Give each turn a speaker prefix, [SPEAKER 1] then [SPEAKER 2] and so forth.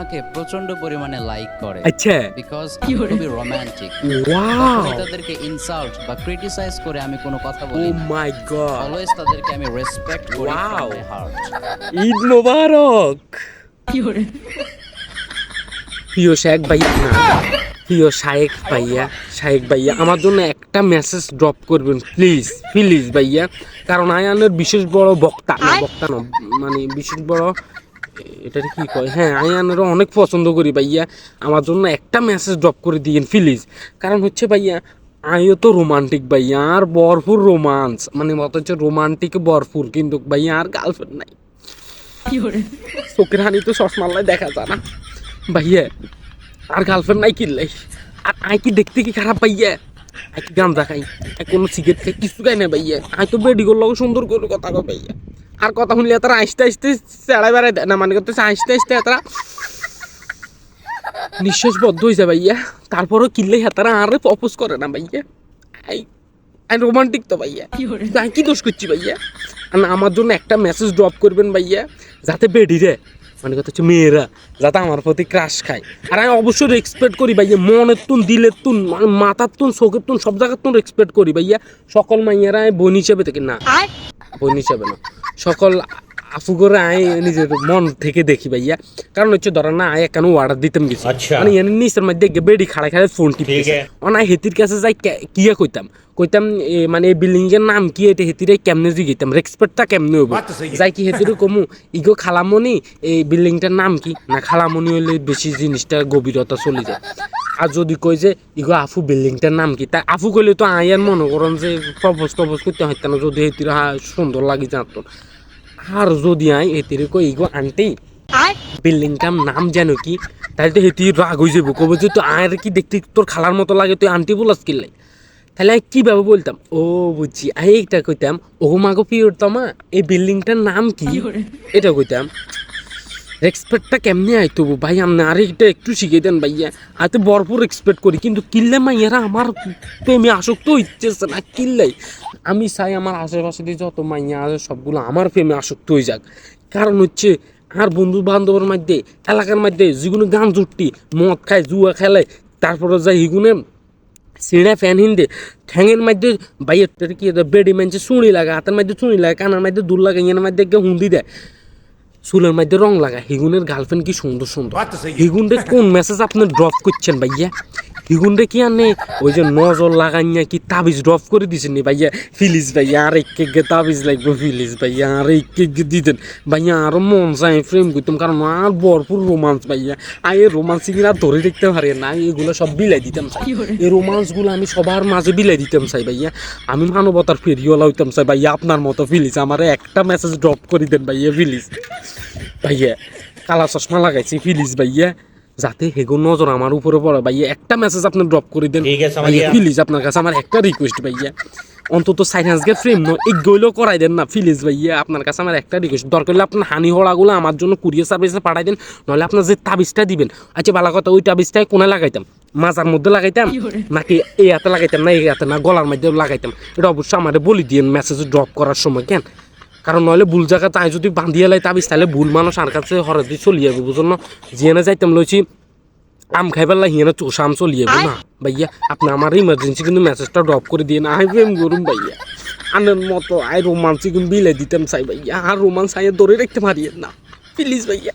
[SPEAKER 1] আমাকে প্রচণ্ড পরিমাণে লাইক করে।
[SPEAKER 2] আচ্ছা।
[SPEAKER 1] বিকজ খুবই রোমান্টিক
[SPEAKER 2] ওয়াও
[SPEAKER 1] তাদেরকে ইনসাল্ট বা ক্রিটিসাইজ করে আমি কোনো কথা
[SPEAKER 2] ও
[SPEAKER 1] বলি না।
[SPEAKER 2] মাই গড
[SPEAKER 1] অলওয়েজ তাদেরকে আমি রেসপেক্ট করি
[SPEAKER 2] Wow. ঈদ মোবারক! প্রিয় না প্রিয় শায়েক ভাইয়া শায়েক ভাইয়া আমার জন্য একটা মেসেজ ড্রপ করবেন প্লিজ প্লিজ ভাইয়া। কারণ আয়ানের বিশেষ বড় বক্তা না বক্তা না মানে বিশেষ বড় এটা কি কয়? হ্যাঁ আয়ানেরও অনেক পছন্দ করি ভাইয়া। আমার জন্য একটা মেসেজ ড্রপ করে দিয়েন প্লিজ কারণ হচ্ছে ভাইয়া আয়ও তো রোমান্টিক ভাইয়া আর ভরপুর রোমান্স মানে মত হচ্ছে রোমান্টিক ভরপুর কিন্তু ভাইয়া আর গার্লফ্রেন্ড নাই। চোখের হানি তো চশমাল্লাই দেখা যায় না। ভাইয়া আর গার্লফ্রেন্ড নাই কিনলাই আর আই কি দেখতে কি খারাপ ভাইয়া? আই কি গাঁজা খাই। কোনো সিগারেট খাই কিছু খাই না ভাইয়া। আই তো বেডিগোর লগে সুন্দর করে কথা কয় ভাইয়া। আর কথা শুনলে তারা আস্তে আস্তে চেড়াই বেড়াই দেয় না মানে করতেছে আস্তে আস্তে তারা নিঃশ্বাস বদ্ধ হয়েছে ভাইয়া। তারপরও কিনলে তারা আর প্রপোজ করে না ভাইয়া। আই রোমান্টিক তো ভাইয়া। আমি কি দোষ করছি ভাইয়া? আর না, আমার জন্য একটা মেসেজ ড্রপ করবেন ভাইয়া যাতে বেডি রে মানে কথা হচ্ছে মেয়েরা যাতে আমার প্রতি ক্রাশ খায়। আর আমি অবশ্যই এক্সপেক্ট করি ভাইয়া মনের তুন দিলের তুন মানে মাথার তুন চোখের তুন সব জায়গার তুন এক্সপেক্ট করি ভাইয়া। সকল মাইয়ারা বোন হিসেবে থেকে না। বোন হিসেবে না। সকল আফু করে আয় নিজের মন থেকে দেখি ভাইয়া। কারণ হচ্ছে ধরেন না আয় কেন অর্ডার দিতাম গেছি
[SPEAKER 3] আচ্ছা।
[SPEAKER 2] মানে এর নিচের মধ্যে গিয়ে বেডি খাড়া খাড়া ফোন টিপতেছে। অনাই হেতির কাছে যাই কিয়া কইতাম। কইতাম মানে এই বিল্ডিং এর নাম কি এটা হেতিরে কেমনে জিগাইতাম রেসপেক্টটা কেমনে হব যাই কি হেতিরে কমু ইগো খালামনি এই বিল্ডিংটার নাম কি? না খালামনি হইলে বেশি জিনিসটা গভীরতা চলে যায়। আর যদি কই যে ইগো আফু বিল্ডিংটার নাম কি? তা আফু কইলে তো আয়ার মনে করেন যে প্রপোজ টপোজ করতে হইতো না যদি হা সুন্দর লাগি যাত আর যদি আই হেতিরে কই ইগো আন্টি বিল্ডিংটার নাম যেন কি? তাহলে তো হেতি রাগ হয়ে যাব কবে যে তো আয়ের কি দেখতে তোর খালার মতো লাগে তুই আন্টি বলাস কিনলাই তাহলে আমি কীভাবে বলতাম? ও বুঝছি। আমি এইটা কইতাম ও মাগো পিওর তমা এই বিল্ডিংটার নাম কি? এটা কইতাম রেসপেক্টটা কেমনে আইতো ভাই, আপনি আর এটা একটু শিখিয়ে দেন ভাইয়া। আমি তো ভরপুর এক্সপেক্ট করি, কিন্তু কিনলে মাইয়ারা আমার প্রেমে আসক্ত হইতেছে না কিনলাই আমি চাই আমার আশেপাশে যত মাইয়া আছে, সবগুলো আমার প্রেমে আসক্ত হয়ে যাক। কারণ হচ্ছে, আর বন্ধু বান্ধবের মধ্যে, এলাকার মধ্যে যেগুলো গান জুটি মদ খায়, জুয়া খেলে, তারপরে যাই এগুলো সিঁড়া ফ্যান হিন্দে, ঠ্যাঙের মধ্যে বাইয়ের কি বেডি মানছে চুড়ি লাগে হাতের মধ্যে চুড়ি লাগে কানের মধ্যে দূর লাগে ইয়ের মধ্যে হুন্দি দেয়। চুলের মধ্যে রং লাগা হিগুনের গার্লফ্রেন্ড কি সুন্দর সুন্দর
[SPEAKER 3] সহি।
[SPEAKER 2] হিগুনরে কোন মেসেজ আপনি ড্রপ করছেন ভাইয়া হিগুনরে কি আনে? ওই যে নজর লাগাইয়া কি তাবিজ ড্রপ করে দিছেন নি ভাইয়া? ফিলিস ভাইয়া আর এক কে তাবিজ লাগবে ফিলিস ভাইয়া আর এক কে দিতেন। ভাইয়া আর মন চাই ফ্রেম করতাম কারণ আর ভরপুর রোমান্স ভাইয়া। আর এই রোমান্স আর ধরে দেখতে পারি না এগুলো সব বিলাই দিতাম চাই। এই রোমান্সগুলো আমি সবার মাঝে বিলাই দিতাম চাই ভাইয়া। আমি মানবতার ফেরিওয়ালা হইতাম চাই ভাইয়া আপনার মতো ফিলিস আমার একটা মেসেজ ড্রপ করে দেন ভাইয়া ফিলিস ভাইয়া কালা চশমা লাগাইছি ফিলিস ভাইয়া। যাতে হেগো নজর আমার উপরে পড়ে ভাইয়া একটা মেসেজ আপনি ড্রপ করে দেন। প্লিজ আপনার কাছে আমার একটা রিকোয়েস্ট ভাইয়া। অন্তত সাইন্সকে ফ্রেম ন এই গইলেও করাই দেন না প্লিজ ভাইয়া। আপনার কাছে আমার একটা রিকোয়েস্ট দরকার হলে আপনার হানি হড়াগুলো আমার জন্য কুরিয়ার সার্ভিসে পাঠাই দেন নাহলে আপনার যে তাবিজটা দিবেন। আচ্ছা ভালো কথা ওই তাবিজটাই কোনে লাগাইতাম? মাজার মধ্যে লাগাইতাম? নাকি এই হাতে লাগাইতাম? না এই হাতে না গলার মধ্যে লাগাইতাম? এটা অবশ্যই আমার বলি দিয়ে মেসেজ ড্রপ করার সময় কেন? কারণ নইলে ভুল জায়গা তাই যদি বান্ধিয়ে লাই তাবিজ তাহলে ভুল মানুষ আর কাছে হরে দিয়ে চলে যাবে বুঝুন না? জিয়ানে যাইতাম লইছি, আম খাইবার লাই হিয়ানে চোষা আম চলে যাবে না? ভাইয়া, আপনি আমার ইমার্জেন্সি কিন্তু মেসেজটা ড্রপ করে দিয়ে না, আই প্রেম করুন ভাইয়া। আনের মতো আই রোমান্সি কিন্তু বিলে দিতাম চাই ভাইয়া। আর রোমান্স আই ধরে রাখতে পারি না। প্লিজ ভাইয়া।